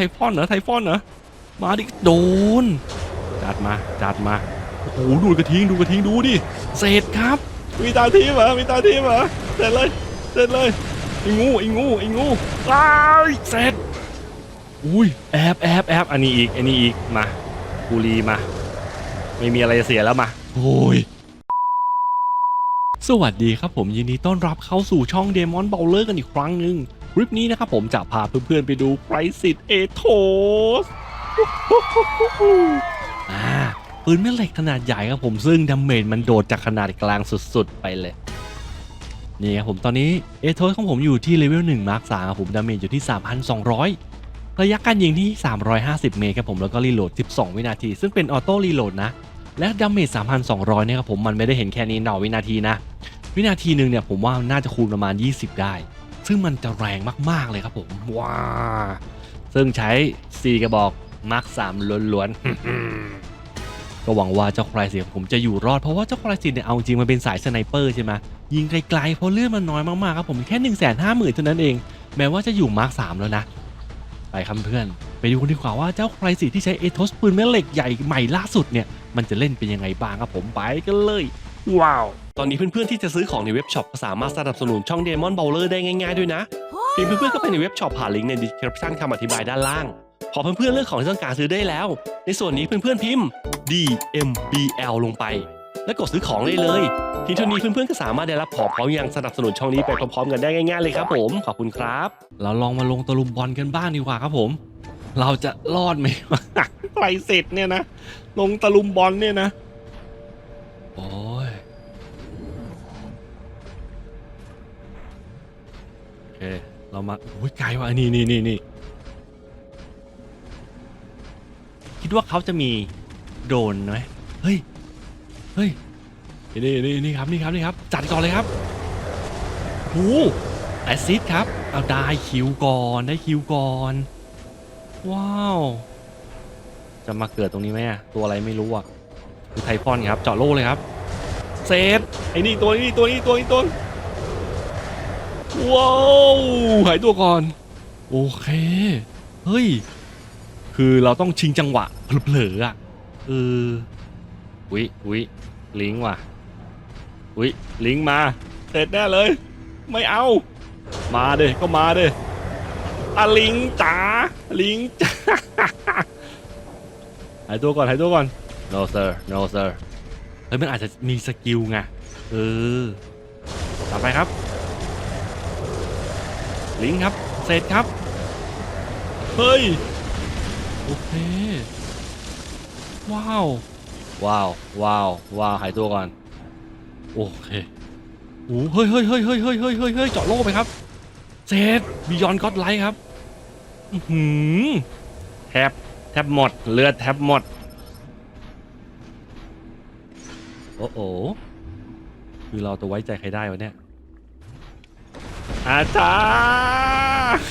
ทฟอนเหรอไทฟอนเหรอมาดิโดน จัดมาจัดมาโอ้โหดูกระทิงดูกระทิงดูดิเสร็จครับ มีตาทีมเหรอมีตาทีมเหรอเสร็จเลยเสร็จเลยไอ้งูไอ้งูไอ้งูว้ายเสร็จอุ้ยแอบแอบแอบอันนี้อีกอันนี้อีกมากูรีมา ไม่มีอะไรจะเสียแล้วมาโอ้ยสวัสดีครับผมยินดีต้อนรับเข้าสู่ช่อง Demon Bowler กันอีกครั้งหนึ่ง คลิปนี้นะครับผมจะพาเพื่อนๆไปดูไ r ซิ t เอโทสอ่าปืนแม่เหล็กขนาดใหญ่ครับผมซึ่งดาเมจมันโดดจากขนาดกลางสุดๆไปเลยนี่ครับผมตอนนี้เอโทสของผมอยู่ที่เลเวล1มาร์ค3ครับผมดาเมจอยู่ที่ 3,200 ระยะการยิงที่ 350 เมตรครับผมแล้วก็รีโหลด 12 วินาที ซึ่งเป็นออโต้รีโหลดนะ และดาเมจ 3,200 เนี่ยครับผมมันไม่ได้เห็นแค่นี้หน่อวินาทีนะ วินาทีหนึ่งเนี่ยผมว่าน่าจะคูณประมาณ 20 ได้ ซึ่งมันจะแรงมากๆเลยครับผมว้าซึ่งใช้ 4 กระบอกมาร์ค3ล้วนๆก็หวังว่าเจ้าคลายสิของผมจะอยู่รอดเพราะว่าเจ้าคลายสิเนี่ยเอาจริงมันเป็นสายสไนเปอร์ใช่ไหมยิงไกลๆเพราะเลือดมันน้อยมากๆครับผมแค่1 5 0 0 0 0เท่านั้นเอง แม้ว่าจะอยู่มาร์ค3แล้วนะไปครับเพื่อนไปดูกันดีกว่าว่าเจ้าใครสิที่ใช้เอทอสปืนแม่เหล็กใหญ่ใหม่ล่าสุดเนี่ย มันจะเล่นเป็นยังไงบ้างครับผมไปกันเลย ว้าว ตอนนี้เพื่อนๆที่จะซื้อของในเว็บช็อปก็สามารถสนับสนุนช่อง Demon Bowler ได้ง่ายๆด้วยนะเพียงเพื่อนๆก็ไปในเว็บช็อปผ่านลิงก์ใน description คำอธิบายด้านล่าง พอเพื่อนๆเลือกของที่ต้องการซื้อได้แล้ว ในส่วนนี้เพื่อนๆพิมพ์ DMBL ลงไป แล้วกดซื้อของได้เลยเพียงเท่านี้เพื่อนๆก็สามารถได้รับของพร้อมยังสนับสนุนช่องนี้ไปพร้อมๆกันได้ง่ายๆเลยครับผมขอบคุณครับ เราลองมาลงตะลุมบอลกันบ้างดีกว่าครับผม เราจะรอดไหมไฟเสร็จเนี่ยนะลงตะลุมบอลเนี่ยนะ เรามาโอ้ยไกลว่ะนี่นี่นี่นี่คิดว่าเขาจะมีโดนไหมเฮ้ยเฮ้ยนี่นี่นี่ครับนี่ครับนี่ครับ จัดก่อนเลยครับโอ้แอซซิดครับเอาได้คิวก่อนได้คิวก่อน ว้าว จะมาเกิดตรงนี้ไหมตัวอะไรไม่รู้อะคือไทฟอนครับเจาะโล่เลยครับเซฟไอ้นี่ตัวนี้ตัวนี้ตัวนี้ตัวนี้ ว้าวหายตัวก่อน โอเค เฮ้ย คือเราต้องชิงจังหวะเผลอๆอะเออวิวิลิงว่ะวิลิงมาเสร็จแน่เลย ไม่เอา มาเด้ก็มาเด้อะลิงจ๋าลิงจ๋าหายตัวก่อนหายตัวก่อน no sir no sir เฮ้ยมันอาจจะมีสกิลไงเออต่อไปครับ ลิงก์ครับ เสร็จครับ เฮ้ย โอเค ว้าว ว้าว ว้าว ว้าว หายตัวก่อน โอเคโอ้เฮ้ยเฮ้ยเฮ้ยเฮ้ยเฮ้ยเฮ้ยเฮ้ยเฮ้ยเจาะโล่ไปครับ เสร็จบิยอนก็อดไลท์ครับอือหือแทบ แทบหมด เลือดแทบหมด โอ้โห คือเราจะไว้ใจใครได้วะเนี่ย อาจารย์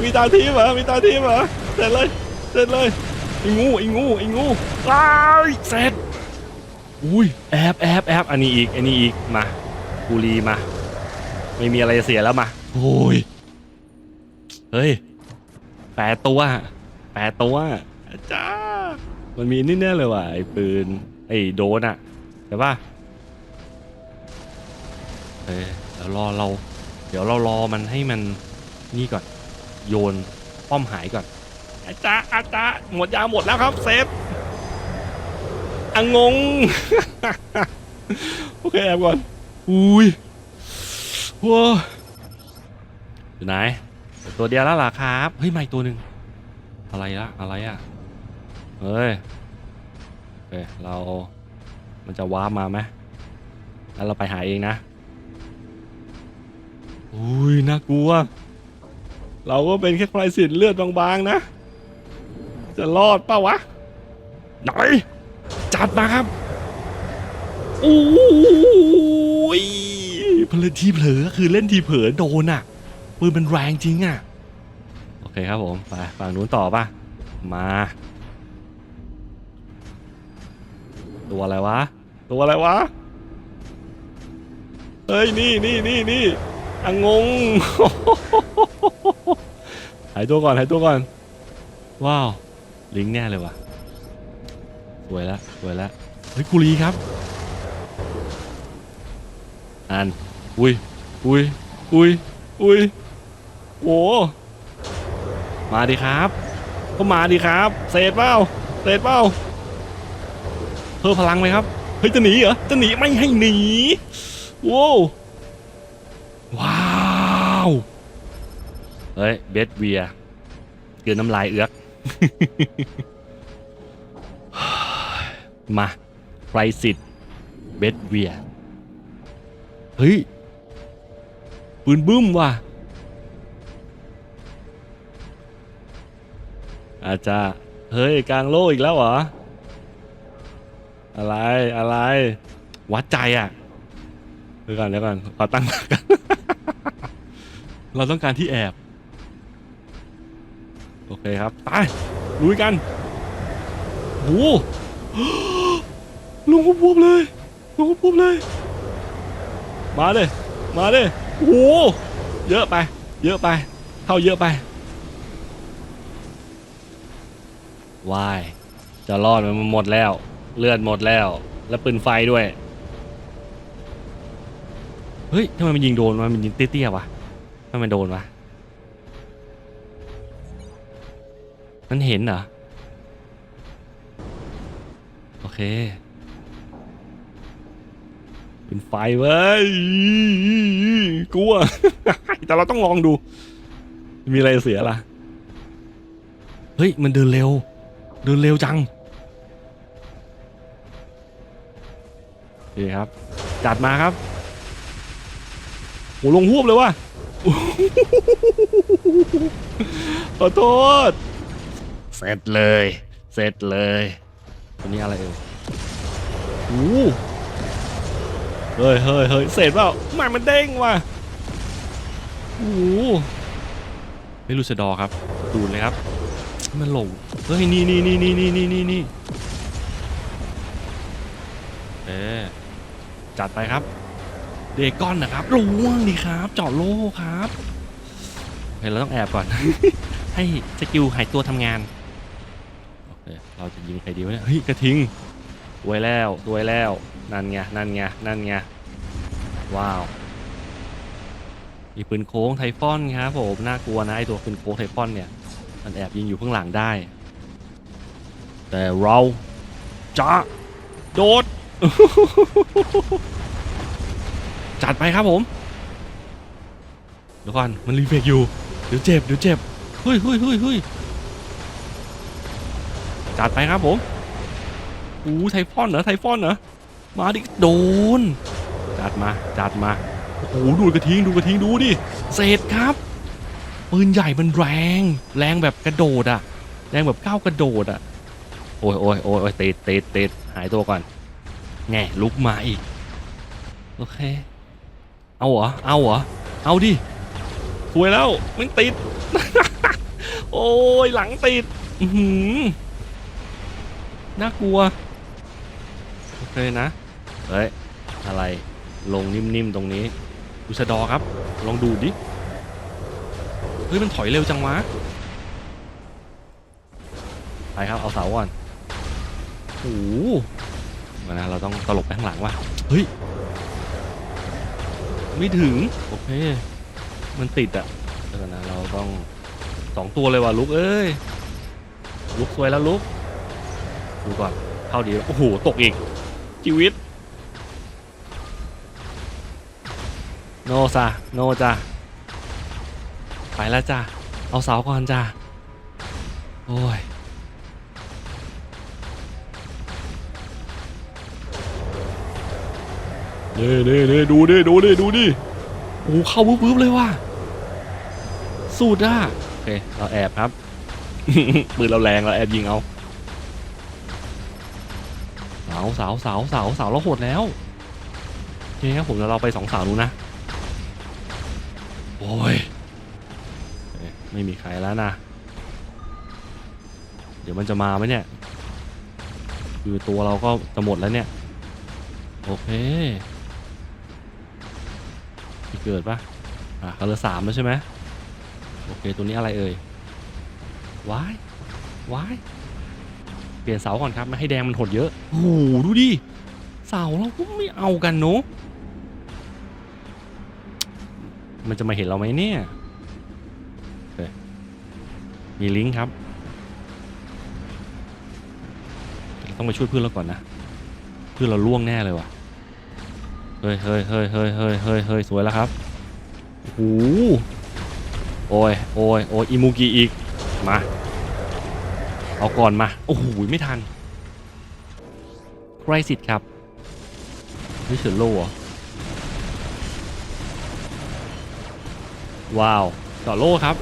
มีตาทีมเหรอมีตาทีมเหรอเสร็จเลยเสร็จเลยไอ้งูไอ้งูไอ้งูว้ายเสร็จอุ้ยแอบแอบแอบอันนี้อีกอันนี้อีกมากูรีมา ไม่มีอะไรจะเสียแล้วมาโอ้ยเฮ้ยแปดตัวแปดตัวอาจ้ามันมีนี่แน่เลยว่ะไอ้ปืนไอ้โดนอะใช่ปะเฮ้ เดี๋ยวรอเรา เดี๋ยวเรารอมันให้มันนี่ก่อน โยนป้อมหายก่อนอาจารย์อาจารย์หมดยาหมดแล้วครับเซฟอังงง โอเคแอบก่อน อุ้ยว้าอยู่ไหน ตัวเดียวแล้วล่ะครับ เฮ้ยไม่ตัวหนึ่งอะไรละอะไรอะเฮ้ยเฮ้ยเรา มันจะว้าร์ปมาไหมแล้วเราไปหาเองนะ อุ้ยน่ากลัว เราก็เป็นแค่ใครสิทธิ์เลือดบางๆนะ จะรอดเปล่าวะหน่อยจัดมาครับโอ้ยเพลทีเผลอคือเล่นทีเผลอโดนอะปืนมันแรงจริงอะ โอเคครับผมไปฝั่งนู้นต่อป่ะ มา ตัวอะไรวะ ตัวอะไรวะ เฮ้ย นี่นี่นี่นี่ อังงง หายตัวก่อนหายตัวก่อน ว้าว ลิงแน่เลยว่ะ สวยแล้วสวยแล้วเฮ้ยกุลีครับอันอุ้ยอุ้ยอุ้ยอุ้ยโอ้มาดิครับ ก็มาดิครับ เศษเปล่าเศษเปล่าเพิ่มพลังไหมครับ เฮ้ยจะหนีเหรอ จะหนีไม่ให้หนีว้าวว้าวเฮ้ยเบสเวียเกินน้ำลายเอือกมาไพรสิตเบสเวียเฮ้ยปืนบึ้มว่ะอาจจะเฮ้ยกลางโลกอีกแล้วเหรอ อะไรอะไร วัดใจอะเดี๋ยวก่อนเดี๋ยวก่อนขอตั้งหลักกัน เราต้องการที่แอบ โอเคครับไปลุยกันโอ้โหลุงก็พวบเลยลุงก็พวบเลย มาเลย มาเลยโอ้โหเยอะไป เยอะไป เข้าเยอะไปวายจะรอดมันหมดแล้ว เลือดหมดแล้ว แล้วปืนไฟด้วย เฮ้ยทำไมมันยิงโดนวะมันยิงเตี้ยๆวะทำ ไมมันโดนวะมันเห็นเหรอ โอเค เป็นไฟเว้ยกลัว แต่เราต้องลองดู มีอะไรเสียล่ะ เฮ้ย มันเดินเร็ว เดินเร็วจังโอเคครับ จัดมาครับโหลงหวบเลยว่ะ ขอโทษ เสร็จเลย เสร็จเลยตัวนี้อะไรเอ่ยโอ้เฮ้ยเฮ้ยเฮ้ยเสร็จเปล่าหมามันเด้งว่ะโอ้ไม่รู้สดอครับ ดูเลยครับ มันหลงเฮ้ย นี่นี่นี่นี่นี่นี่นี่นี่เอ๊จัดไปครับ เดกอนนะครับล่วงดีครับ เจาะโล่ครับเฮ้ยเราต้องแอบก่อน ให้สกิลหายตัวทำงานโอเคเราจะยิงใครดีวะเนี่ยเฮ้ยกระทิงสวยแล้วสวยแล้วนั่นไงนั่นไงนั่นไงว้าวมีปืนโค้งไทฟอนครับผมน่ากลัวนะไอตัวปืนโค้งไทฟอนเนี่ยมันแอบยิงอยู่ข้างหลังได้ แต่เราจะโดด จัดไปครับผมเดี๋ยวก่อนมันรีเฟกอยู่เดี๋ยวเจ็บเดี๋ยวเจ็บเฮ้ยเฮ้ยเฮ้ยเฮ้ยจัดไปครับผมอู้ไทฟอนเหรอไทฟอนเหรอมาดิโดนจัดมาจัดมาโอ้โหดูกระทิงดูกระทิงดูดิเศษครับปืนใหญ่มันแรง แรงแบบกระโดดอะแรงแบบก้าวกระโดดอะโอ้ยโอ้ยโอ้ยโอ้ยติดติดติดหายตัวก่อนแง่ลุกมาอีก โอเค เอาเหรอ เอาเหรอ เอาดิสวยแล้วมันติด โอ้ยหลังติดอือหือน่ากลัว โอเคนะ เฮ้ย อะไร ลงนิ่มๆตรงนี้ดูชะดอครับ ลองดูดิ เฮ้ย มันถอยเร็วจังวะ ไปครับ เอาเสาก่อนโอ้โหมานะ เราต้องตลบไปข้างหลังว่ะ เฮ้ย ไม่ถึง โอเค มันติดอะเดี๋ยวก่อนนะเราต้องสองตัวเลยว่ะลุกเอ้ยลุกสวยแล้วลุกดูก่อนเข้าดีโอ้โหตกอีกชีวิต โนซะโนจ้ะไปแล้วจ้ะเอาเสาก่อนจ้ะโอ้ย เน่เน่เน่ดูดิดูดิดูดิโอ้โหเข้าวืบๆเลยว่ะสูดอะโอเคเราแอบครับปืนเราแรงเราแอบยิงเอาสาเสาเสาเสาเสาวเราโหดแล้วโอเคครับผมเดี๋ยวเราไปสองสาวนู้นนะโอ้ยไม่มีใครแล้วนะ เดี๋ยวมันจะมาไหมเนี่ย คือตัวเราก็จะหมดแล้วเนี่ย โอเค มีเกิดปะอะเขาเหลือสามแล้วใช่ไหมโอเค ตัวนี้อะไรเอ่ยว้ายว้ายเปลี่ยนเสาก่อนครับไม่ให้แดงมันหดเยอะโอ้โหดูดิเสาเราก็ไม่เอากันเนอะมันจะมาเห็นเราไหมเนี่ยมีลิงก์ครับต้องไปช่วยเพื่อนเราก่อนนะ เพื่อนเราล่วงแน่เลยว่ะ เฮ้ยเฮ้ยเฮ้ยเฮ้ยเฮ้ยเฮ้ยเฮ้ยสวยแล้วครับโอ้โหโอ้ยโอ้ยโอ้ยอิมูกิอีก มา เอาก่อนมา โอ้โห ไม่ทันใครสิทธ์ครับนี่เสือโล่เหรอ ว้าวต่อโล่ครับ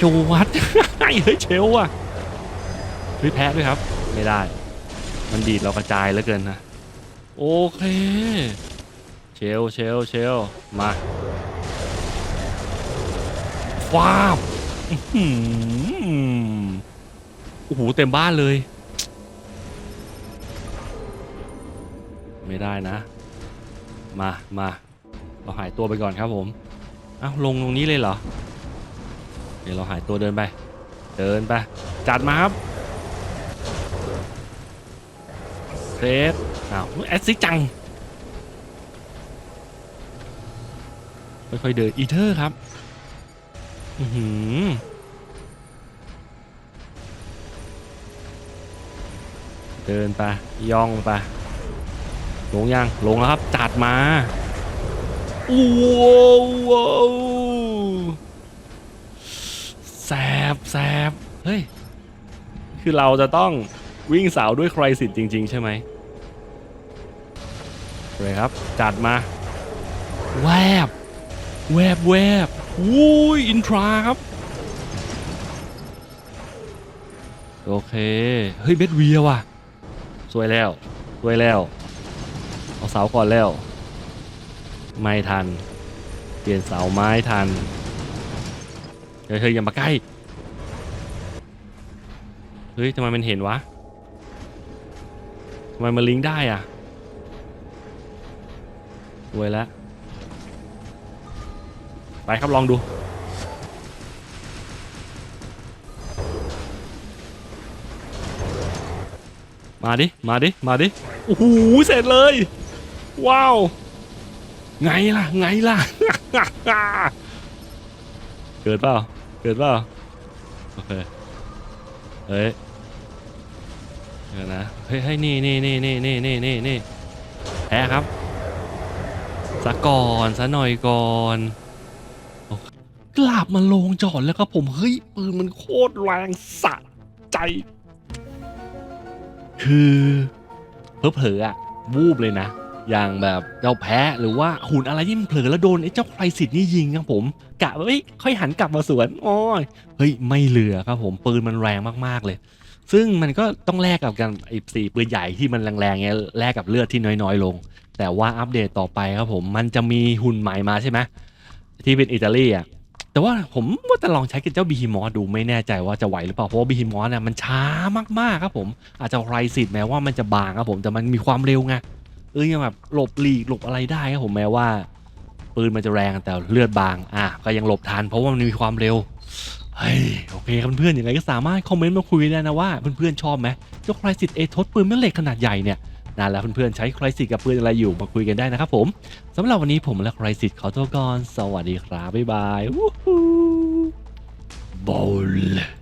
จูวัดเฮ้ยเชลว่ะเฮ้ยแพ้ด้วยครับ ไม่ได้ มันดีดเรากระจายเหลือเกินนะ โอเค เชลเชลเชลมาฟ้าบอื้อหือโอ้โหเต็มบ้านเลย ไม่ได้นะ มามาเราหายตัวไปก่อนครับผมเอ้าลงตรงนี้เลยเหรอเดี๋ยวเราหายตัวเดินไป เดินไป จัดมาครับเซฟ อ้าวแอดซิจัง ค่อยๆเดินอีเทอร์ครับ อือหือเดินไปย่องไปลงยังลงแล้วครับจัดมาว้าววาวแสบแสบเฮ้ย คือเราจะต้องวิ่งสาวด้วยใครสิทธิ์จริง ๆ ใช่ไหม เลยครับ จัดมา แวบ แวบแวบอุ้ยอินทราครับ โอเค เฮ้ยเบสเวียว่ะ สวยแล้ว สวยแล้ว เอาเสาก่อนแล้ว ไม่ทัน เปลี่ยนเสาไม้ทัน เฮ้ยเฮ้ยอย่ามาใกล้ เฮ้ยทำไมมันเห็นวะทำไมมันลิงก์ได้อะ สวยแล้ว ไปครับลองดู มาดิ มาดิ มาดิ โอ้โห เสร็จเลย ว้าว ไงล่ะ ไงล่ะ เกิดเปล่า เกิดเปล่า โอเค เฮ้ยเดี๋ยวนะ เฮ้ยนี่นี่นี่นี่นี่นี่นี่แพ้ครับ สะก่อนซะหน่อยก่อนกลับมาลงจอดแล้วครับผมเฮ้ยปืนมันโคตรแรงสะใจ คือเผลอๆอะวูบเลยนะ อย่างแบบเราแพ้หรือว่าหุ่นอะไรที่มันเผลอแล้วโดนไอ้เจ้าใครสิทธิ์นี่ยิงครับผมกะว่าเฮ้ยค่อยหันกลับมาสวนโอ้ยเฮ้ยไม่เหลือครับผมปืนมันแรงมากๆเลย ซึ่งมันก็ต้องแลกกับกันไอ้สี่ปืนใหญ่ที่มันแรงๆเงี้ยแลกกับเลือดที่น้อยๆ ลง แต่ว่าอัปเดตต่อไปครับผมมันจะมีหุ่นใหม่มาใช่ไหมที่เป็นอิตาลีอะแต่ว่าผมว่าจะลองใช้กับเจ้าบีฮิมอสดูไม่แน่ใจว่าจะไหวหรือเปล่าเพราะว่าบีฮิมอสเนี่ยมันช้ามากๆครับผมอาจจะไรสิทธิ์แม้ว่ามันจะบางครับผมแต่มันมีความเร็วไงเออยังแบบหลบหลีกหลบอะไรได้ครับผมแม้ว่า ปืนมันจะแรงแต่เลือดบางอะก็ยังหลบทันเพราะว่ามันมีความเร็วเฮ้ยโอเคเพื่อนๆยังไงก็สามารถคอมเมนต์มาคุยได้นะว่าเพื่อนๆชอบไหมเจ้าใครสิทธิ์เอทศปืนแม่เหล็กขนาดใหญ่เนี่ย นั่นแล้วเพื่อนๆใช้ใครสิทธิ์กับปืนอะไรอยู่มาคุยกันได้นะครับผมสำหรับวันนี้ผมและใครสิทธิ์ขอตัวก่อน สวัสดีครับบ๊ายบายบอล